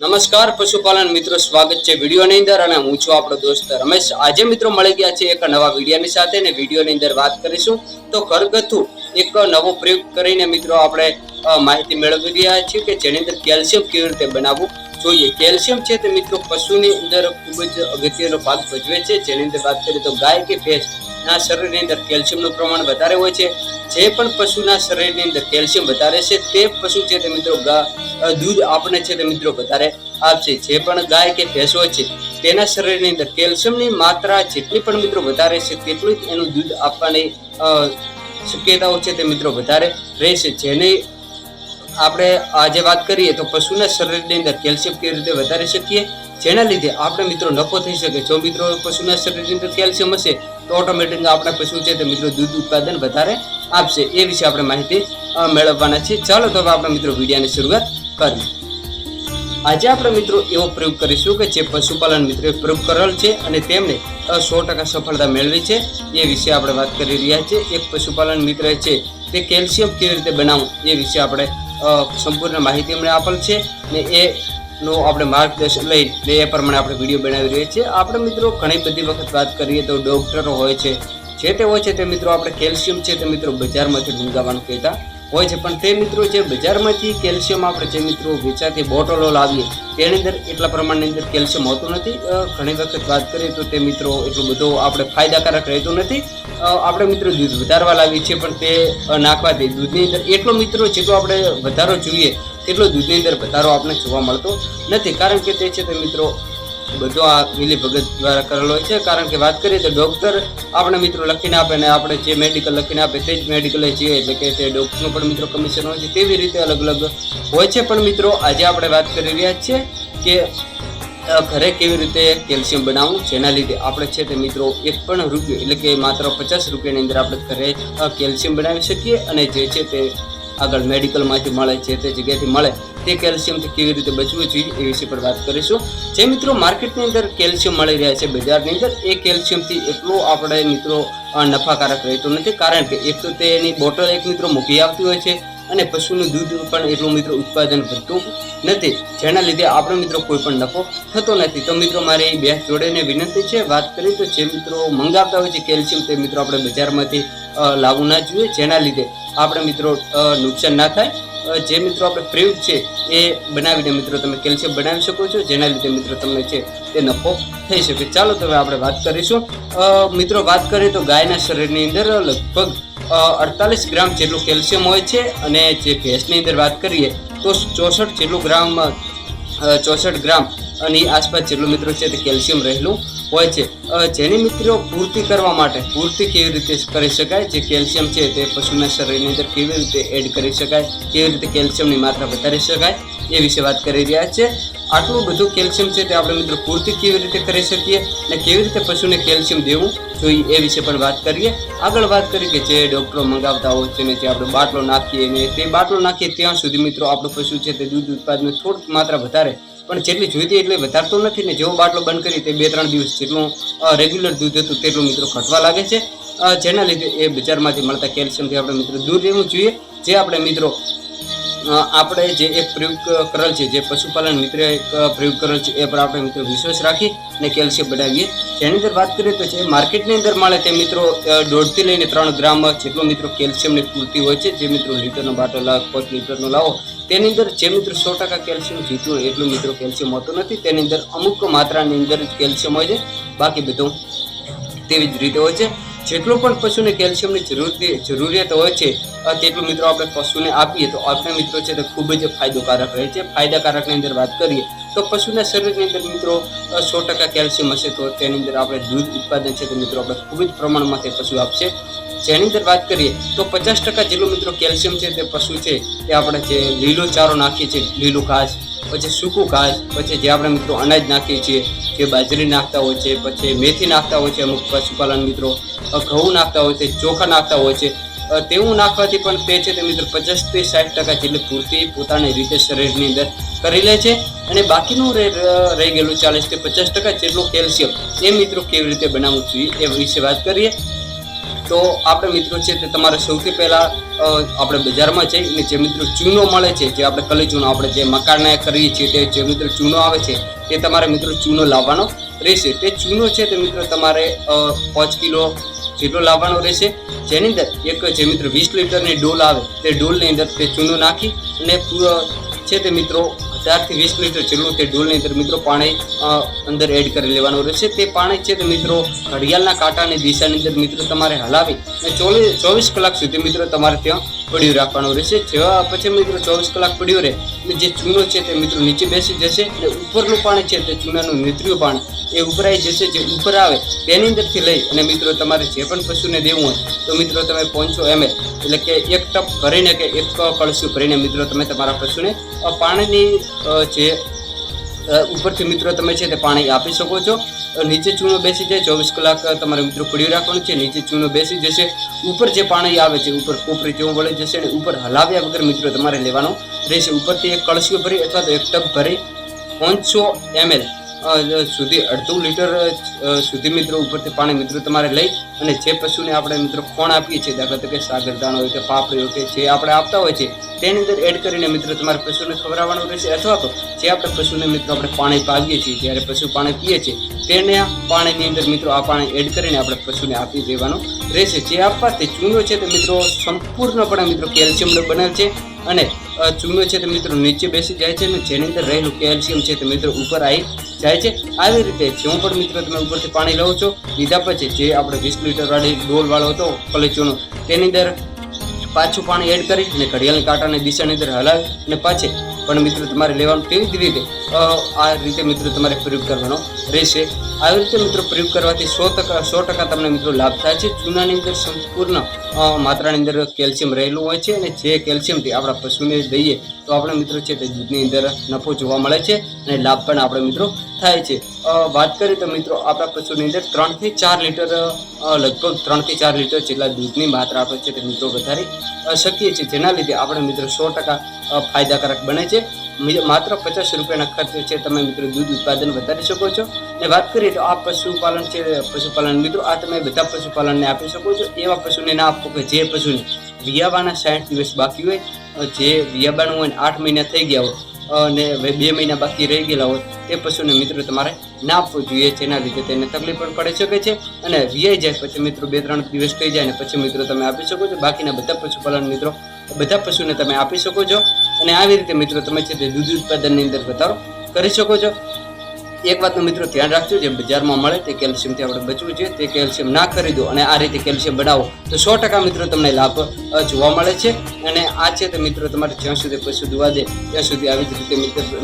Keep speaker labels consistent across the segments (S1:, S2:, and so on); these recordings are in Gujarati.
S1: નમસ્કાર, પશુપાલન મિત્રો, સ્વાગત છે વિડીયોની અંદર અને હું છું આપણો દોસ્ત રમેશ. આજે મિત્રો મળી ગયા છે એક નવા વિડીયોની સાથે ને વિડીયોની અંદર વાત કરીશું તો ઘરગથ્થુ એક નવો પ્રયોગ કરીને મિત્રો આપણે માહિતી મેળવી રહ્યા છીએ કે જેની અંદર કેલ્શિયમ કેવી રીતે બનાવવું જોઈએ. કેલ્શિયમ છે તે મિત્રો પશુની અંદર ખૂબ જ અગત્યનો ભાગ ભજવે છે. જેની અંદર વાત કરીએ તો ગાય કે ભેંસ, ના શરીરની અંદર કેલ્શિયમનું પ્રમાણ વધારે હોય છે. જે પણ પશુના શરીરની અંદર કેલ્શિયમ વધારે છે, તે પશુ છે તે મિત્રો દૂધ આપણે છે તે મિત્રો વધારે આપશે. જે પણ ગાય કે ભેંસ હોય છે, તેના શરીરની અંદર કેલ્શિયમની માત્રા જેટલી પણ મિત્રો વધારે છે, તેટલું જ એનું દૂધ આપવાની શક્યતાઓ છે તે મિત્રો વધારે રહેશે. જેની આપણે આજે વાત કરીએ તો પશુના શરીરની અંદર કેલ્શિયમ કેવી રીતે વધારી શકીએ? જેના લીધે આપણે મિત્રો નફો થઈ શકે. જો મિત્રો પશુના શરીરની અંદર કેલ્શિયમ હશે, તો ઓટોમેટિક આપણા પશુ છે તે મિત્રો દૂધ ઉત્પાદન વધારે આપશે. એ વિશે આપણે માહિતી મેળવવાના છે ચાલો તો હવે આપણે મિત્રો વિડીયાની શરૂઆત કરીએ. આજે આપણે મિત્રો એવો પ્રયોગ કરીશું કે જે પશુપાલન મિત્રોએ પ્રયોગ કરેલ છે અને તેમણે સો ટકા સફળતા મેળવી છે. એ વિશે આપણે વાત કરી રહ્યા છીએ. એક પશુપાલન મિત્ર છે તે કેલ્શિયમ કેવી રીતે બનાવવું? એ વિશે આપણે સંપૂર્ણ માહિતી અમને આપેલ છે ને એનો આપણે માર્ગદર્શન લઈ ને એ પ્રમાણે આપણે વીડિયો બનાવી રહ્યા છીએ. આપણે મિત્રો ઘણી બધી વખત વાત કરીએ તો ડોક્ટરો હોય છે, જે તે હોય છે તે મિત્રો આપણે કેલ્શિયમ છે તે મિત્રો બજારમાંથી મંગાવવાનું કહેતા. હોય છે. પણ તે મિત્રો જે બજારમાંથી કેલ્શિયમ આપણે જે મિત્રો વેચાતી બોટલો લાવીએ, તેની અંદર એટલા પ્રમાણની અંદર કેલ્શિયમ હોતું નથી. ઘણી વખત વાત કરીએ તો તે મિત્રો એટલો બધો આપણે ફાયદાકારક રહેતું નથી. આપણે મિત્રો દૂધ વધારવા લાવીએ છીએ, પણ તે નાખવાથી દૂધની અંદર એટલો મિત્રો જેટલો આપણે વધારો જોઈએ, તેટલો દૂધની અંદર વધારો આપણે જોવા મળતો નથી. કારણ કે તે છે તે મિત્રો બધો આ મિલી ભગત દ્વારા કરેલો હોય છે. કારણ કે વાત કરીએ તો ડૉક્ટર આપણે મિત્રો લખીને આપે ને આપણે જે મેડિકલ લખીને આપે તે જ મેડિકલે જઈએ એટલે કે તે ડૉક્ટરનું પણ મિત્રો કમિશન હોય છે. તેવી રીતે અલગ અલગ હોય છે. પણ મિત્રો, આજે આપણે વાત કરી રહ્યા છીએ કે ઘરે કેવી રીતે કેલ્શિયમ બનાવવું. જેના લીધે આપણે છે તે મિત્રો એક પણ રૂપિયો, એટલે કે માત્ર પચાસ રૂપિયાની અંદર આપણે ઘરે કેલ્શિયમ બનાવી શકીએ. અને જે છે તે આગળ મેડિકલમાંથી મળે છે તે જગ્યાએથી મળે તે કેલ્શિયમથી કેવી રીતે બચવું જોઈએ એ વિશે પણ વાત કરીશું. જે મિત્રો માર્કેટની અંદર કેલ્શિયમ મળી રહ્યા છે, બજારની અંદર, એ કેલ્શિયમથી એટલો આપણે મિત્રો નફાકારક રહેતો નથી. કારણ કે એક તો તેની બોટલ એક મિત્રો મૂકી આવતી હોય છે અને પશુનું દૂધ પણ એટલું મિત્રો ઉત્પાદન વધતું નથી. જેના લીધે આપણો મિત્રો કોઈ પણ નફો થતો નથી. તો મિત્રો, મારે એ બે જોડેને વિનંતી છે. વાત કરી તો જે મિત્રો મંગાવતા હોય છે કેલ્શિયમ, તે મિત્રો આપણે બજારમાંથી લાવવું ના જોઈએ. જેના લીધે આપણે મિત્રો નુકસાન ના થાય. જે મિત્રો આપણે પ્રયોગ છે, એ બનાવીને મિત્રો તમે કેલ્શિયમ બનાવી શકો છો. જેના લીધે મિત્રો તમને છે, તે નફો થઈ શકે. ચાલો તો હવે આપણે વાત કરીશું. મિત્રો, વાત કરીએ તો ગાયના શરીરની અંદર લગભગ અડતાલીસ ગ્રામ જેટલું કેલ્શિયમ હોય છે અને જે ભેંસની અંદર વાત કરીએ તો ચોસઠ જેટલું ગ્રામ ચોસઠ ગ્રામ અને આસપાસ જેટલું મિત્રો છે તે કેલ્શિયમ રહેલું હોય છે. જેની મિત્રો પૂર્તિ કરવા માટે, પૂર્તિ કેવી રીતે કરી શકાય, જે કેલ્શિયમ છે તે પશુના શરીરની અંદર કેવી રીતે એડ કરી શકાય, કેવી રીતે કેલ્શિયમની માત્રા વધારી શકાય એ વિશે વાત કરી રહ્યા છે. આટલું બધું કેલ્શિયમ છે તે આપણે મિત્રો પૂર્તિ કેવી રીતે કરી શકીએ અને કેવી રીતે પશુને કેલ્શિયમ દેવું જોઈએ એ વિશે પણ વાત કરીએ. આગળ વાત કરીએ કે જે ડૉક્ટરો મંગાવતા હોય છે ને જે આપણે બાટલો નાખીએ ને તે બાટલો નાખીએ ત્યાં સુધી મિત્રો આપણું પશુ છે તે દૂધ ઉત્પાદન થોડીક માત્રા વધારે, પણ જેટલી જોઈતી એટલી વધારતો નથી ને જેવો બાટલો બંધ કરી તે બે ત્રણ દિવસ જેટલું રેગ્યુલર દૂધ હતું તેટલું મિત્રો ઘટવા લાગે છે. જેના લીધે એ બજારમાંથી મળતા કેલ્શિયમથી આપણે મિત્રો દૂર રહેવું જોઈએ. જે આપણે મિત્રો આપણે જે એક પ્રયોગ કરેલ છે, જે પશુપાલન મિત્રે એક પ્રયોગ કરેલ છે, એ પર આપણે મિત્રો વિશ્વાસ રાખી અને કેલ્શિયમ બનાવીએ. જેની અંદર વાત કરીએ તો જે માર્કેટની અંદર મળે તે મિત્રો દોઢથી લઈને ત્રણ ગ્રામ જેટલો મિત્રો કેલ્શિયમની પૂરતી હોય છે, જે મિત્રો લીટરનો બાટો લાવો પાંચ લીટરનો લાવો, તેની અંદર જે મિત્રો સો ટકા કેલ્શિયમ જીતું હોય એટલું મિત્રો કેલ્શિયમ હોતું નથી. તેની અંદર અમુક માત્રાની અંદર જ કેલ્શિયમ હોય છે. બાકી બધું તેવી જ રીતે હોય છે. જેટલું પણ પશુને કેલ્શિયમની જરૂર જરૂરિયાત હોય છે તેટલું મિત્રો આપણે પશુને આપીએ. તો આપણે મિત્રો છે તે ખૂબ જ ફાયદોકારક રહે છે. ફાયદાકારકની અંદર વાત કરીએ, તો પશુના શરીરની અંદર મિત્રો સો ટકા કેલ્શિયમ હશે તો તેની અંદર આપણે દૂધ ઉત્પાદન છે તે મિત્રો આપણે ખૂબ જ પ્રમાણમાં તે પશુ આપશે. જેની અંદર વાત કરીએ, તો પચાસ ટકા જેટલું મિત્રો કેલ્શિયમ છે તે પશુ છે તે આપણે જે લીલો ચારો નાખીએ છીએ, લીલું ઘાસ પછી સૂકું ઘાસ પછી જે આપણે મિત્રો અનાજ નાખીએ છીએ જે બાજરી નાખતા હોય છે, પછી મેથી નાખતા હોય છે અમુક પશુપાલન મિત્રો ઘઉં નાખતા હોય છે, ચોખા નાખતા હોય છે તેવું નાખવાથી પણ તે છે તે મિત્રો પચાસથી સાઠ ટકા જેટલી પૂર્તિ પોતાની રીતે શરીરની અંદર કરી લે છે અને બાકીનું રહી ગયેલું ચાલીસથી પચાસ ટકા જેટલું કેલ્શિયમ એ મિત્રો કેવી રીતે બનાવવું જોઈએ એ વિશે વાત કરીએ. તો આપણે મિત્રો છે તે તમારે સૌથી પહેલાં આપણે બજારમાં જઈ અને જે મિત્રો ચૂનો મળે છે, જે આપણે કલી ચૂનો આપણે જે મકાનને કરીએ છીએ, તે જે મિત્રો ચૂનો આવે છે, તે તમારે મિત્રો ચૂનો લાવવાનો રહેશે. તે ચૂનો છે તે મિત્રો તમારે પાંચ કિલો જેટલો લાવવાનો રહેશે. જેની અંદર એક જે મિત્રો વીસ લીટરની ડોલ આવે, તે ડોલની અંદર તે ચૂનો નાખી અને છે તે મિત્રો હજારથી વીસ લીટર જેટલું તે ડોલની અંદર મિત્રો પાણી અંદર એડ કરી લેવાનું રહેશે. તે પાણી છે તે મિત્રો ઘડિયાળના કાંટાની દિશાની અંદર મિત્રો તમારે હલાવી અને ચોવીસ ચોવીસ કલાક સુધી મિત્રો તમારે ત્યાં પડ્યું રાખવાનું રહેશે. જેવા પછી મિત્રો ચોવીસ કલાક પડ્યું રહે, અને જે ચૂનો છે તે મિત્રો નીચે બેસી જશે અને ઉપરનું પાણી છે તે ચૂનાનું નીતર્યું પાણી, એ ઉભરાઈ જશે, જે ઉપર આવે તેની અંદરથી લઈ અને મિત્રો તમારે જે પણ પશુને દેવું હોય, તો મિત્રો તમે પહોંચો એમએલ એટલે કે એક ટપ ભરીને કે એક કળશું ભરીને મિત્રો તમે તમારા પશુને પાણીની જે ઉપરથી મિત્રો તમે છે તે પાણી આપી શકો છો. નીચે ચૂનો બેસી જાય, ચોવીસ કલાક તમારે મિત્રો પડ્યું રાખવાનું છે. નીચે ચૂનો બેસી જશે. ઉપર જે પાણી આવે છે, ઉપર કોપરી જેવું વળી જશે અને ઉપર હલાવ્યા વગર મિત્રો તમારે લેવાનો રહેશે. ઉપરથી એક કળશીઓ ભરી અથવા તો એક ટબ ભરી પાંચસો એમએલ સુધી અડધું લીટર સુધી મિત્રો ઉપરથી પાણી મિત્રો તમારે લઈ અને જે પશુને આપણે મિત્રો ખોણ આપીએ છીએ, દાખલા તરીકે સાગરદાણા હોય કે પાપડી હોય કે જે આપણે આપતા હોય છે તેની અંદર એડ કરીને મિત્રો તમારે પશુને ખવડાવવાનું રહેશે અથવા તો જે આપણે પશુને મિત્રો આપણે પાણી પાવીએ છીએ, જ્યારે પશુ પાણી પીએ છે તેને આ પાણીની અંદર મિત્રો આ પાણી એડ કરીને આપણે પશુને આપી દેવાનું રહેશે. જે આપવાથી ચૂનો છે તે મિત્રો સંપૂર્ણપણે મિત્રો કેલ્શિયમનો બનેલ છે અને ચૂનો છે તે મિત્રો નીચે બેસી જાય છે અને જેની અંદર રહેલું કેલ્શિયમ છે તે મિત્રો ઉપર આવી જાય છે. આવી રીતે જેવું પણ મિત્રો તમે ઉપરથી પાણી લો છો, લીધા પછી જે આપણે વીસ લીટર વાળી ડોલ વાળો હતો કલેચોનો તેની અંદર પાછું પાણી એડ કરી અને ઘડિયાળની કાંટાની દિશાની અંદર હલાવી અને પાછી, પણ મિત્રો, તમારે લેવાનું તેવી જ રીતે? આ રીતે મિત્રો તમારે પ્રયોગ કરવાનો રહેશે. આવી રીતે મિત્રો પ્રયોગ કરવાથી સો ટકા સો ટકા તમને મિત્રો લાભ થાય છે. ચૂનાની અંદર સંપૂર્ણ માત્રાની અંદર કેલ્શિયમ રહેલું હોય છે અને જે કેલ્શિયમથી આપણા પશુને દઈએ, તો આપણે મિત્રો છે તે દૂધની અંદર નફો જોવા મળે છે અને લાભ પણ આપણે મિત્રો થાય છે. વાત કરીએ તો મિત્રો આપણા પશુની અંદર ત્રણથી ચાર લીટર લગભગ ત્રણથી ચાર લીટર જેટલા દૂધની માત્રા આપણે છે તે મિત્રો વધારી શકીએ છીએ. જેના લીધે આપણે મિત્રો સો ટકા ફાયદાકારક બને છે. માત્ર પચાસ રૂપિયાના ખર્ચે છે તમે મિત્રો દૂધ ઉત્પાદન વધારી શકો છો. ને વાત કરીએ તો આ પશુપાલન છે, પશુપાલન મિત્રો, આ તમે બધા પશુપાલનને આપી શકો છો. એવા પશુને ના આપો કે જે પશુને વિયાવાના સાઠ દિવસ બાકી હોય જે વિયાબાનું હોય આઠ મહિના થઈ ગયા હોય અને બે મહિના બાકી રહી ગયેલા હોય એ પશુને મિત્રો તમારે ના આપવું જોઈએ. જેના લીધે તેને તકલીફ પણ પડી શકે છે અને રિયાઈ જાય પછી મિત્રો બે ત્રણ દિવસ થઈ જાય ને પછી મિત્રો તમે આપી શકો છો. બાકીના બધા પશુપાલન મિત્રો, બધા પશુને તમે આપી શકો છો. અને આવી રીતે મિત્રો તમે છે તે દૂધ ઉત્પાદનની અંદર વધારો કરી શકો છો. એક વાતનું મિત્રો ધ્યાન રાખજો જે બજારમાં મળે તે કેલ્શિયમથી આપણે બચવું જોઈએ, તે કેલ્શિયમ ના ખરીદો અને આ રીતે કેલ્શિયમ બનાવો, તો સો ટકા મિત્રો તમને લાભ જોવા મળે છે. અને આ છે તે મિત્રો તમારે જ્યાં સુધી પશુ દુવા દે, ત્યાં સુધી આવી જ રીતે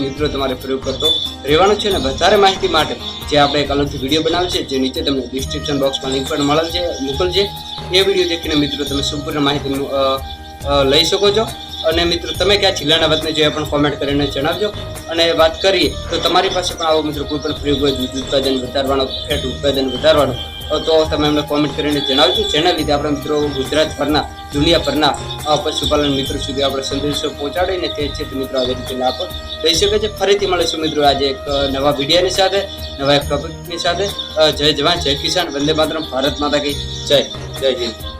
S1: મિત્રો તમારે પ્રયોગ કરતો રહેવાનો છે. અને વધારે માહિતી માટે જે આપણે એક અલગથી વીડિયો બનાવ્યો છે, જે નીચે તમને ડિસ્ક્રિપ્શન બોક્સમાં લિંક પણ મળે છે, મોકલજે. એ વીડિયો દેખીને મિત્રો તમે સંપૂર્ણ માહિતી લઈ શકો છો. અને મિત્રો, તમે ક્યાં જિલ્લાના વતને જે પણ કોમેન્ટ કરીને જણાવજો. અને વાત કરીએ તો તમારી પાસે પણ આવો મિત્રો, કોઈ પણ પ્રયોગ હોય ઉત્પાદન વધારવાનો, ફેટ ઉત્પાદન વધારવાનો તો તમે અમને કોમેન્ટ કરીને જણાવજો. જેના લીધે આપણે મિત્રો ગુજરાતભરના, દુનિયાભરના પશુપાલન મિત્રો સુધી આપણે સંદેશો પહોંચાડીને તે છે મિત્રો આવી રીતે લાભ લઈ શકે છે. ફરીથી મળીશું મિત્રો આજે એક નવા વિડીયોની સાથે, નવા એક ટોપિકની સાથે. જય જવાન, જય કિસાન, વંદે માતરમ, ભારત માતા કી જય. જય હિન્દ.